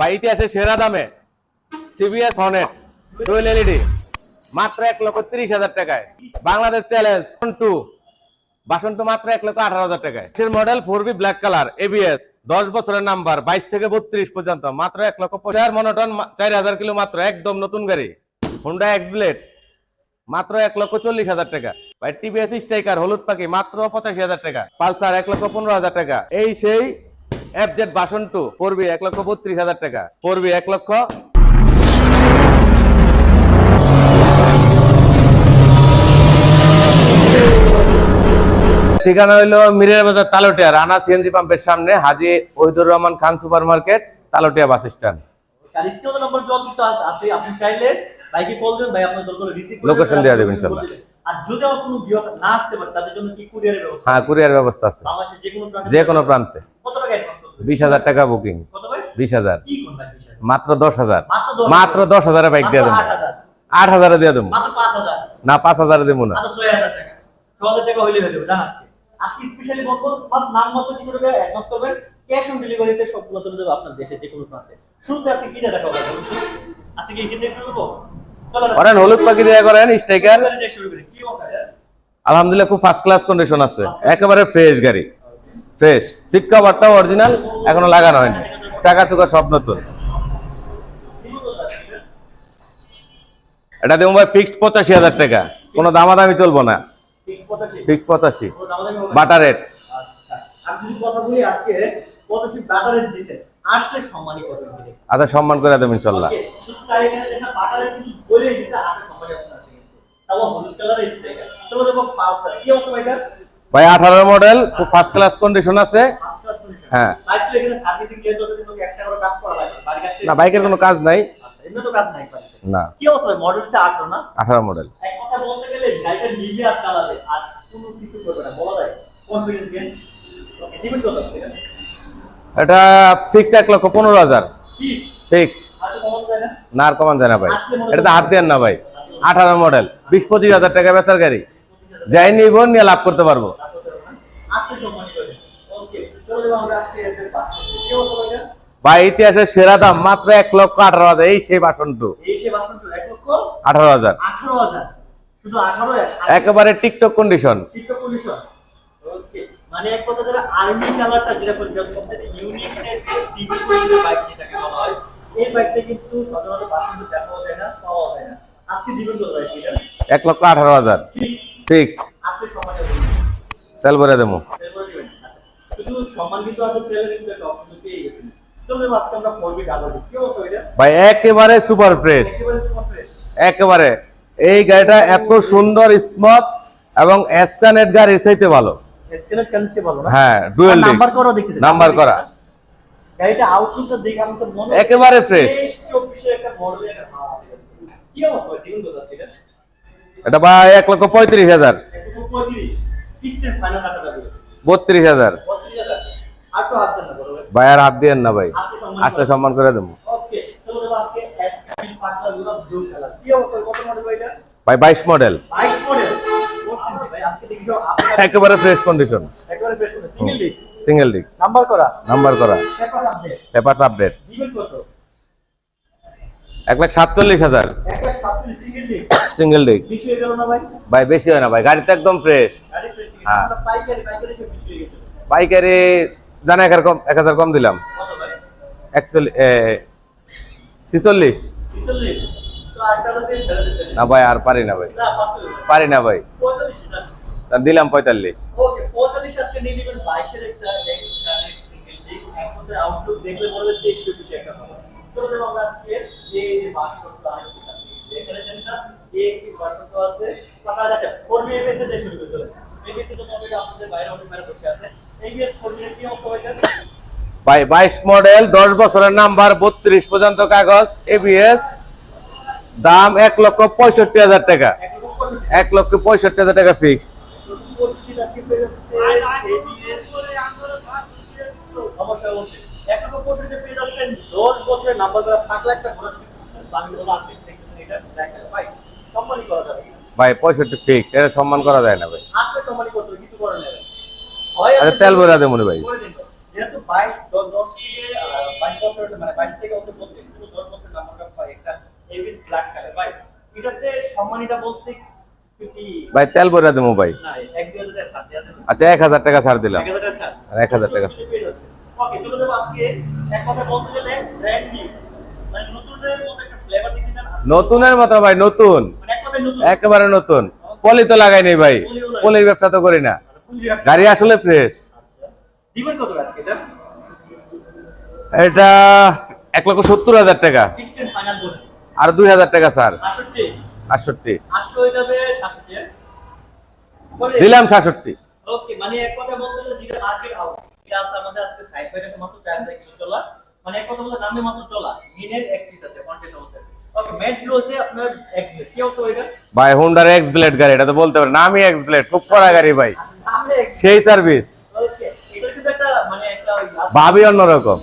বা ইতিহাসে সেরা দামে সিবিএস হর্নেট টুয়েল এলইডি মাত্র এক লক্ষ তিরিশ হাজার টাকায়। বাংলাদেশ চ্যালেঞ্জ টু বাসন তো মাত্র এক লক্ষ আঠারো হাজার টাকায়। এর model four B black colour ABS দশ বছরের নাম্বার বাইশ থেকে বত্রিশ পর্যন্ত, মাত্র এক লক্ষ পঁচাশ। মনোটন চার হাজার কিলো মাত্র, একদম নতুন গাড়ি। হুন্ডা এক্স ব্লেড মাত্র এক লক্ষ চল্লিশ হাজার টাকা। ভাই টিভিএস স্ট্রাইকার হলুদ পাখি, মাত্র পঁচাশি হাজার টাকা। পালসার এক লক্ষ পনেরো হাজার টাকা। এই সেই এফ জেড বাসন টু পড়বি এক লক্ষ বত্রিশ হাজার টাকা। পড়বি এক লক্ষ। ঠিকানা হইল মিরের বাজার তালোটিয়া রানা সিএনজি পাম্পের সামনে Haji Wahidur Rahman Khan super market Talotia bus stand. Location দেয়া দেবেন ইনশাআল্লাহ। আর কোনো ভিউ না আসতে পারে তাদের জন্য কি কুরিয়ারের ব্যবস্থা হ্যাঁ কুরিয়ার ব্যবস্থা আছে। যে কোনো প্রান্তে বিশ হাজার টাকা বুকিং। বিশ হাজার। মাত্র দশ হাজার। মাত্র 10 মাত্র দশ হাজারে বাইক দিয়ে দেবো। আট হাজার। দিয়ে দেবো। না পাঁচ হাজারে দেবো না। মাত্র ছয় হাজার টাকা। ছ হাজার টাকা হইলে যাবে জান আজকে। আজকে স্পেশালি বলব সব নাম মতো কিছু টাকা অ্যাডভান্স করবেন। ক্যাশ অন ডেলিভারিতে সবগুলো চলে যাবে আপনার দেশে যে কোনো প্রান্তে। শুরুতে আজকে কি দেখা হবে আজকে কি এখান শুরু করব? করেন হলুদ পাখি দিয়ে করেন স্ট্রাইকার ডেলিভারি দিয়ে শুরু করি কি অফার? আলহামদুলিল্লাহ খুব ফার্স্ট ক্লাস কন্ডিশন আছে। একেবারে ফ্রেশ গাড়ি। ফ্রেশ। সিট কভারটাও অরিজিনাল এখনও লাগানো হয়নি। চাকা চুকা সব নতুন। এটা দেবো ভাই ফিক্সড পঁচাশি হাজার টাকা। কোনো দামাদামি চলবো না। ফিক্স পঁচাশি। আচ্ছা বাটার রেট আচ্ছা সম্মান করে দেবো ইনশাল্লাহ। হলুদ কালারের স্ট্রাইকার দেখো পালসার কি অবস্থা ভাইটা ভাই, আঠারো মডেল খুব ফার্স্ট ক্লাস কন্ডিশন আছে। হ্যাঁ। না, বাইকের কোনো কাজ নাই। না। কি অবস্থা ভাই মডেল হচ্ছে 18 না আঠারো মডেল। এটা ফিক্সড এক লক্ষ পনেরো হাজার। ফিক্সড না, আর কমান যায় না ভাই। এটা তো হাত দেন না ভাই। আঠারো মডেল, বিশ পঁচিশ হাজার টাকা বেচার গাড়ি। যাই নিব, নিয়ে লাভ করতে পারব। ভাই। ইতিহাসের সেরা দাম মাত্র এক লক্ষ আঠারো হাজার। এই সেই বাসনটু। আঠারো হাজার। একেবারে টিকটক কন্ডিশন মানে এক কথা যারা আর্মি কালারটা যেটা বলি সবথেকে ইউনিক টাইপের সিভিল কোডিং বাইক যেটাকে বলা হয় এই বাইকটা কিন্তু সাধারণত বাসন্ত দেখাও যায় না পাওয়া যায় না। আজকে দিবেন তো ভাই এক লক্ষ আঠারো হাজার। ফিক্স ফিক্সড সমাজে তেল ভরে দেবো। ভাই একেবারে সুপার ফ্রেশ একেবারে ফ্রেশ এই গাড়িটা এত সুন্দর স্মুথ এবং এসকানেট গাড়ির চাইতে ভালো। হ্যাঁ ডুয়েল নাম্বার করা গাড়িটা আউটলুকটা দেখে মনে একেবারে একটা কি অবস্থা দিন এটা ভাই এক লক্ষ পঁয়ত্রিশ হাজার। একশো ফিক্সড ফাইনাল টাকা বত্রিশ হাজার বত্রিশ হাজার আর তো হাত দেন না বড় ভাই। আর হাত দিয়েন না ভাই। আসলে সম্মান করে দেবো। ভাই বাইশ মডেল 22 মডেল ভাই? আজকে দেখি সব আপনার একেবারে fresh condition single disc number করা? নাম্বার করা। পেপারস আপডেট এক লাখ সাতচল্লিশ হাজার। সিঙ্গেল ডিস্ক ভাই? বেশি হয় না ভাই। গাড়িতে একদম ফ্রেশ হ্যাঁ। পাইকারি জানা এক হাজার কম এক হাজার কম দিলাম। একচল্লিশ ছিচল্লিশ। 46 তো আটটা হাজার দিয়ে ছেড়ে দিতে না ভাই, আর পারি না ভাই। পারি না ভাই। 45 হাজার তা দিলাম পঁয়তাল্লিশ। ওকে 45 আজকে নিয়ে নেবেন 22 এর একটা এক্স কানেক্ট সিঙ্গেল ডিস্ক একমাত্র আউটলুক দেখলে বলবে 23 24 একটা হবে তো দেখো আমরা আজকে এই যে বাসনটা আরেকটু সাথে এখানে যেটা এই একটি বাসনটা আছে। কথা যাচ্ছে 4B এবিএস এর দিয়ে শুরু করতে হবে এবিএস এর জন্য আমরা আপনাদের বাইরে অনেক বাইরে বসে আছে এবিএস 4B এর কি অবস্থা হয়েছে ভাই, বাইশ মডেল, দশ বছরের নাম্বার, বত্রিশ পর্যন্ত কাগজ এবিএস দাম এক লক্ষ পঁয়ষট্টি হাজার টাকা। এক লক্ষ পঁয়ষট্টি হাজার টাকা ফিক্সড ভাই, পঁয়ষট্টি ফিক্সড এটা সম্মান করা যায় না ভাই আসলে সম্মানই করতে হবে, কিছু করার নেই হয় আচ্ছা আপনি তেল ভরা বছর মানে ভাই ভাই তেল বইরা দেবো ভাই। আচ্ছা এক হাজার টাকা ছাড় দিলাম। এক হাজার টাকা আর। ওকে চলে যাব আজকে। এক কথা বলতে গেলে ব্র্যান্ড নিউ মানে নতুনের মতো একটা ফ্লেভার দিতে চান নতুনের মতো ভাই নতুন। মানে নতুন। একেবারে নতুন। পলি তো লাগাই নেই ভাই। পলির ব্যবসা তো করি না। গাড়ি আসলে ফ্রেশ এটা? এক লক্ষ সত্তর হাজার টাকা। আর দুই হাজার টাকা স্যার। আটষট্টি। হয়ে যাবে 67 এর। পরে দিলাম সাতষট্টি। মানে এক কথা বলতে যেটা মার্কেট আউট এটা আছে আমাদের আজকে সাইড বাই মাত্র 4000 কিলো চলা। মানে এক কথা বলতে নামে মাত্র চলা। মিনের এক পিস আছে কন্টেন্ট অবস্থা আছে। ওকে মেট্রো আছে আপনার এক্সপ্রেস কি অবস্থা ওইটা? ভাই হোন্ডার এক্স ব্লেড গাড়ি এটা তো বলতে পারেন। আমি এক্স ব্লেড খুব কড়া গাড়ি ভাই। সেই সার্ভিস মানে ভাবি অন্যরকম।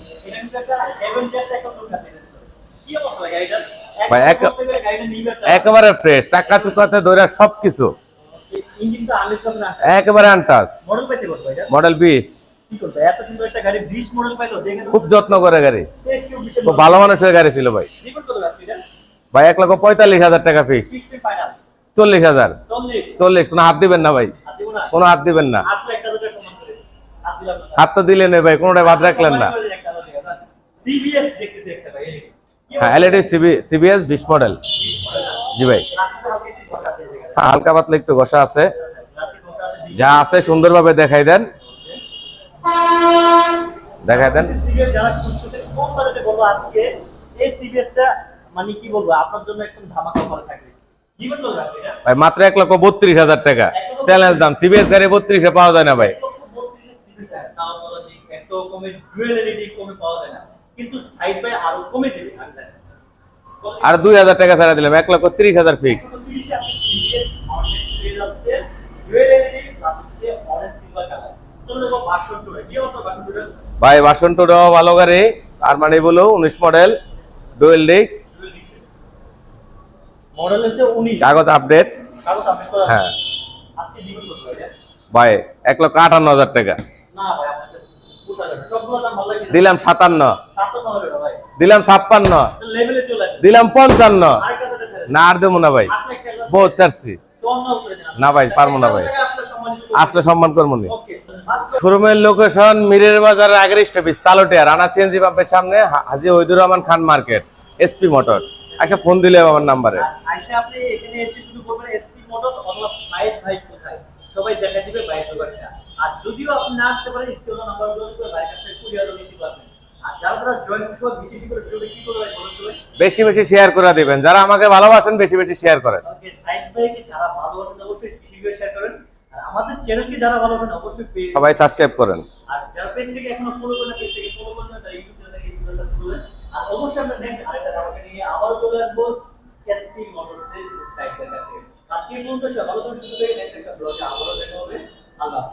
একেবারে ফ্রেশ চাকা চুকাতে ধরে না। একেবারে আনটাস মডেল বিশ। কি করবে? এত সুন্দর একটা গাড়ি 20 মডেল পাইলো দেখে খুব যত্ন করে গাড়ি। খুব ভালো মানুষের গাড়ি ছিল ভাই। ভাই এক লক্ষ পঁয়তাল্লিশ হাজার টাকা ফিক্স চল্লিশ হাজার। চল্লিশ কোনো হাত দিবেন না ভাই। কোনো হাত দিবেন না। হাত তো দিলেন ভাই কোনোটাই বাদ রাখলেন না। হ্যাঁ এলইডি সিবিএস বিশ মডেল। জি ভাই। হালকা পাতলা একটু ঘষা আছে। যা আছে সুন্দরভাবে দেখাই দেন। দেখাই দেন। সিবিএসটা মানে মাত্র এক লক্ষ বত্রিশ হাজার টাকা। চ্যালেঞ্জ দাম। সিবিএস গাড়ি বত্রিশে পাওয়া যায় না ভাই। আরও দুই হাজার টাকা ছাড়া দিলাম এক লক্ষ তিরিশ হাজার ফিক্স 130 আছে CBS অনেক পেয়ে যাচ্ছে ডুয়েল এলইডি প্লাস হচ্ছে অরেঞ্জ সিলভার কালার চলে যাব বাসন টুরে কি অবস্থা বাসন টুরে ভাই বাসন টোটাও ভালো গাড়ি আর মানে বলো উনিশ মডেল ডুয়েল ডিক্স হচ্ছে কাগজ আপডেট হ্যাঁ। ভাই এক লক্ষ আটান্ন হাজার টাকা। দিলাম সাতান্ন। দিলাম ছাপ্পান্ন। দিলাম পঞ্চান্ন। না আর দেবো না ভাই। বহুত চাচ্ছি দিন আপনি। না ভাই, পারব না ভাই। আসলে। সম্মান করব নি। শোরুমের লোকেশন মিরের বাজার আগের স্টপেজ তালোটিয়া রানা সিএনজি পাম্পের সামনে Haji Wahidur Rahman Khan market SP motors আচ্ছা ফোন দিলে আমার নাম্বারে আপনি এখানে এসে শুধু বলবেন এসপি অথবা সাইদ ভাই কোথায়? সবাই দেখা দিবে বাইরের দোকানটা। আর যদিও আপনি না আসতে পারেন স্ক্রিন নাম্বারগুলো করে বাইরের কাছে কুরিয়ারও নিতে পারবেন। বেশি বেশি শেয়ার করে দিবেন। যারা আমাকে ভালোবাসেন বেশি বেশি শেয়ার করেন। আমাদের চ্যানেলকে যারা ভালোবাসেন অবশ্যই সবাই সাবস্ক্রাইব করেন। আর যারা পেজটাকে এখনও ফলো করেন পেজটাকে ফলো করেন না তারা ইউটিউব চ্যানেলটাকে ইউটিউব চ্যানেলটা আর অবশ্যই আমরা নেক্সট আরেকটা ধারণা নিয়ে আবারও চলে আসব এসপি মোটরসের সাইটের কাছে আজকে পর্যন্ত করে শুরু করে নেক্সট একটা ব্লগে আবারও দেখা হবে। আল্লাহ